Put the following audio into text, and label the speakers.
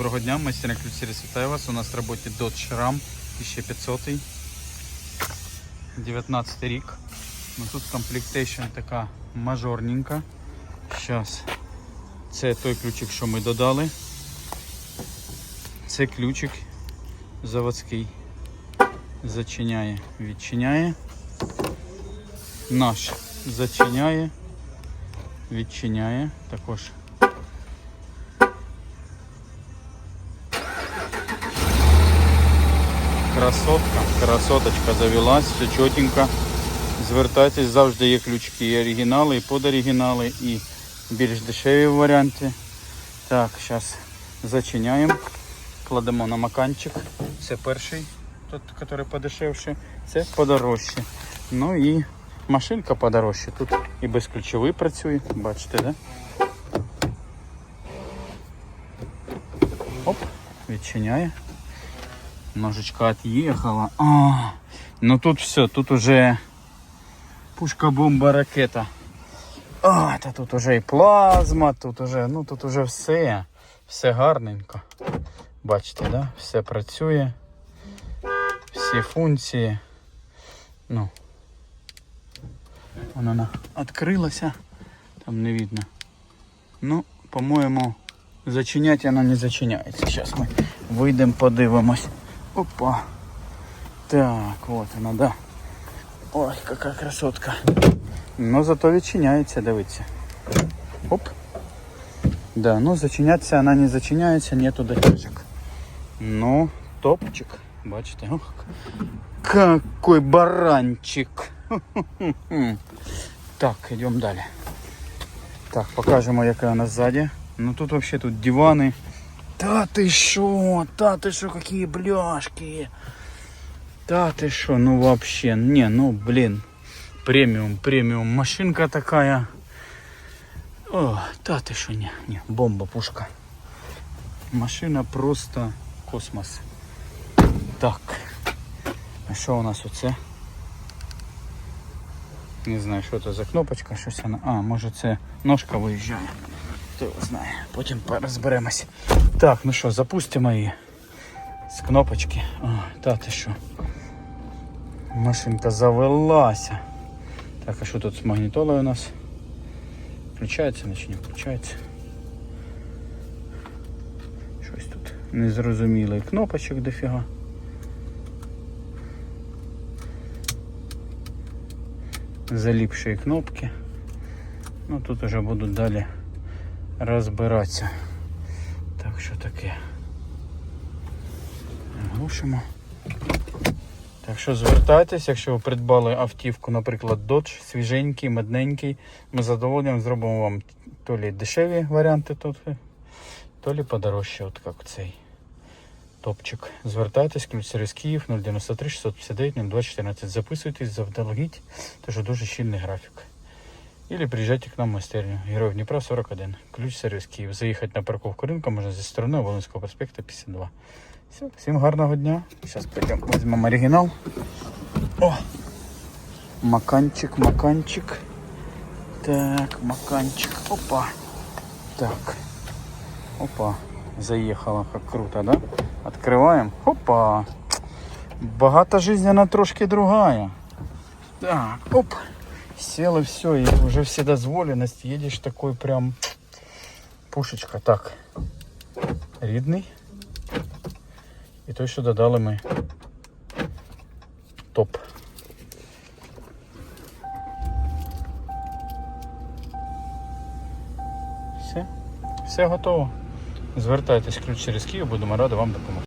Speaker 1: Доброго дня, мастер ключ сервис вітаю вас. У нас в роботі Dodge Ram 1500. 19 рік. Ну, тут комплектація така мажорненька. Зараз. Це той ключик, що ми додали. Це ключик заводський. Зачиняє, відчиняє. Наш зачиняє, відчиняє. Також Красотка, красоточка завелась, все чотенько. Звертайтесь, завжди є ключки. І оригінали, і подоригінали, і більш дешеві варіанти. Так, зараз зачиняємо. Кладемо на маканчик. Це перший, тот, який подешевший, це подорожче. Ну і машинка подорожче. Тут і безключовий працює, бачите, да? Оп, відчиняє. Ножечка отъехала. А, ну тут все, тут уже пушка, бомба, ракета. А, та тут уже і плазма, тут уже, ну тут уже все. Все гарненько. Бачите, да? Все працює. Всі функції. Ну. Вона вона відкрилася. Там не видно. Ну, по-моєму, зачинять вона не зачиняється. Зараз ми вийдемо, подивимось. Опа. Так, вот она, да. Ой, какая красотка. Но зато відчиняється, дивіться. Оп. Да, ну зачинятися вона не зачиняється, нету дотяжек. Ну, топчик. Бачите, ох, какой баранчик. Так, идем далі. Так, покажемо, яка вона ззаді. Ну тут вообще тут дивани. Та ти шо, та ти шо, какие бляшки. Та ти шо, ну вообще, не, ну блин. Премиум, премиум. Машинка такая. О, та ти шо, не, не, бомба, пушка. Машина просто космос. Так. А що у нас оце? Не знаю, що це за кнопочка, щось вона. А, може це ножка виїжджає. Хто його знає. Потім розберемось. Так, ну що, запустимо її з кнопочки. О, та ти що? Машинка завелася. Так, а що тут з магнітолою у нас? Включається, наче не включається. Щось тут незрозумілий кнопочок дофіга. Заліпші кнопки. Ну тут уже будуть далі розбиратися. Так що таке. Глушимо. Так що звертайтесь, якщо ви придбали автівку, наприклад, Dodge, свіженький, модненький, ми з задоволенням зробимо вам то лі дешеві варіанти, тут, то лі подорожче, от як цей топчик. Звертайтесь, ключ сервіс Київ 093 659 0214. Записуйтесь завдалегідь, тому що дуже щільний графік. Или приезжайте к нам в майстерню. Героев Днепра 41. Ключ сервис Київ. Заїхати на парковку ринку можна зі сторони Волинського проспекту 52. Все, всім гарного дня. Зараз пойдемо візьмемо оригінал. О! Маканчик, маканчик. Так, маканчик. Опа. Так. Опа. Заїхала, як круто, да? Открываем. Опа. Багата жизнь, она трошки другая. Так, оп. Сел и все, и уже вседозволенность. Едешь такой прям пушечка. Так. Рідний. І той, що додали ми. Топ. Все. Все готово. Звертайтесь ключ через Київ, будемо раді вам допомогти.